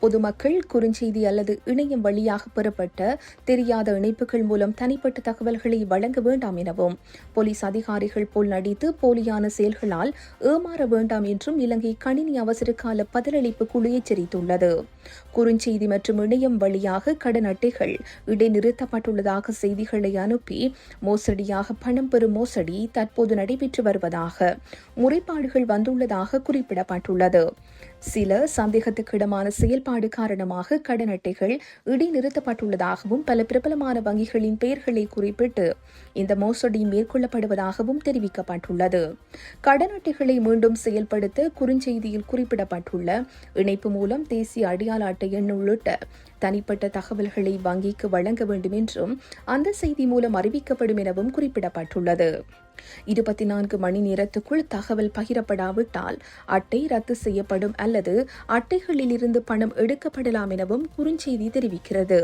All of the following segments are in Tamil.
பொதுமக்கள் குறுஞ்செய்தி அல்லது இணையம் வழியாக பெறப்பட்ட தெரியாத இணைப்புகள் மூலம் தனிப்பட்ட தகவல்களை வழங்க வேண்டாம் எனவும் போலீஸ் அதிகாரிகள் போல் நடித்து போலியான செயல்களால் ஏமாற வேண்டாம் என்றும் இலங்கை கணினி அவசரகால பதிலளிப்பு குழு எச்சரித்துள்ளது. குறுஞ்செய்தி மற்றும் இணையம் வழியாக கடன் அட்டைகள் இடைநிறுத்தப்பட்டுள்ளதாக செய்திகளை அனுப்பி மோசடியாக பணம் பெறும் மோசடி தற்போது நடைபெற்று வருவதாக முறைப்பாடுகள் வந்துள்ளதாக குறிப்பிடப்பட்டுள்ளது. சில சந்தேகத்துக்கிடமான செயல்பாடு காரணமாக கடன் அட்டைகள் இடைநிறுத்தப்பட்டுள்ளதாகவும் பல பிரபலமான வங்கிகளின் பெயர்களை குறிப்பிட்டு இந்த மோசடி மேற்கொள்ளப்படுவதாகவும் தெரிவிக்கப்பட்டுள்ளது. கடன் அட்டைகளை மீண்டும் செயல்படுத்த குறுஞ்செய்தியில் குறிப்பிடப்பட்டுள்ள இணைப்பு மூலம் தேசிய அடையாள அட்டை எண் உள்ளிட்ட தனிப்பட்ட தகவல்களை வங்கிக்கு வழங்க வேண்டும் என்றும் அந்த செய்தி மூலம் அறிவிக்கப்படும் எனவும் குறிப்பிடப்பட்டுள்ளது. இருபத்தி நான்கு மணி நேரத்துக்குள் தகவல் பகிரப்படாவிட்டால் அட்டை ரத்து செய்யப்படும் அல்லது அட்டைகளில் இருந்து பணம் எடுக்கப்படலாம் எனவும் குறுஞ்செய்தி தெரிவிக்கிறது.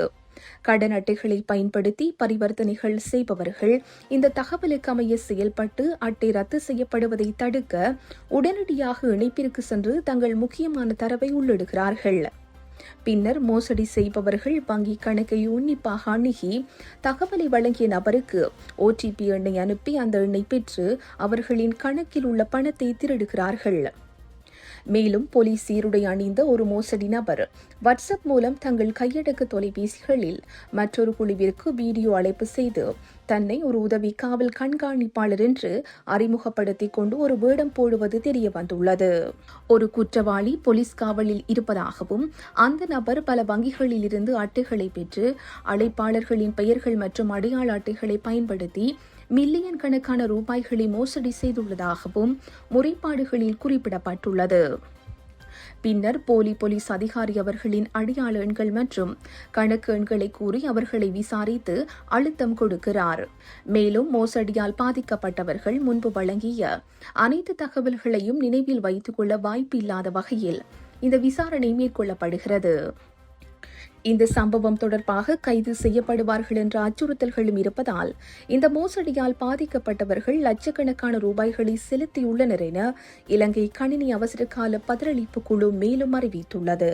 கடன் அட்டைகளை பயன்படுத்தி பரிவர்த்தனைகள் செய்பவர்கள் இந்த தகவலுக்கு அமைய செயல்பட்டு அட்டை ரத்து செய்யப்படுவதை தடுக்க உடனடியாக இணைப்பிற்கு சென்று தங்கள் முக்கியமான தரவை உள்ளிடுகிறார்கள். பின்னர் மோசடி செய்பவர்கள் வங்கி கணக்கை உன்னிப்பாக அணுகி தகவலை வழங்கிய நபருக்கு ஓடிபி எண்ணை அனுப்பி அந்த எண்ணை பெற்று அவர்களின் கணக்கில் உள்ள பணத்தை திருடுகிறார்கள். மேலும் போலீஸ் சீருடை அணிந்த ஒரு மோசடி நபர். வாட்ஸ்அப் மூலம் தங்கள் கையடக்க தொலைபேசிகளில் மற்றொரு குழுவிற்கு வீடியோ அழைப்பு செய்து தன்னை ஒரு உதவி காவல் கண்காணிப்பாளர் என்று அறிமுகப்படுத்திக் கொண்டு ஒரு வேடம் போடுவது தெரிய வந்துள்ளது. ஒரு குற்றவாளி போலீஸ் காவலில் இருப்பதாகவும் அந்த நபர் பல வங்கிகளில் இருந்து அட்டைகளை பெற்று அழைப்பாளர்களின் பெயர்கள் மற்றும் அடையாள அட்டைகளை பயன்படுத்தி மில்லியன் கணக்கான ரூபாய்களை மோசடி செய்துள்ளதாகவும் முறைப்பாடுகளில் குறிப்பிடப்பட்டுள்ளது. பின்னர் போலி போலீஸ் அதிகாரி அவர்களின் அடையாள எண்கள் மற்றும் கணக்கு எண்களை கூறி அவர்களை விசாரித்து அழுத்தம் கொடுக்கிறார். மேலும் மோசடியால் பாதிக்கப்பட்டவர்கள் முன்பு வழங்கிய அனைத்து தகவல்களையும் நினைவில் வைத்துக் கொள்ள வாய்ப்பு இல்லாத வகையில் இந்த விசாரணை மேற்கொள்ளப்படுகிறது. இந்த சம்பவம் தொடர்பாக கைது செய்யப்படுவார்கள் என்ற அச்சுறுத்தல்களும் இருப்பதால் இந்த மோசடியால் பாதிக்கப்பட்டவர்கள் லட்சக்கணக்கான ரூபாய்களை செலுத்தியுள்ளனர் என இலங்கை கணினி அவசரகால பதிலளிப்பு குழு மேலும் அறிவித்துள்ளது.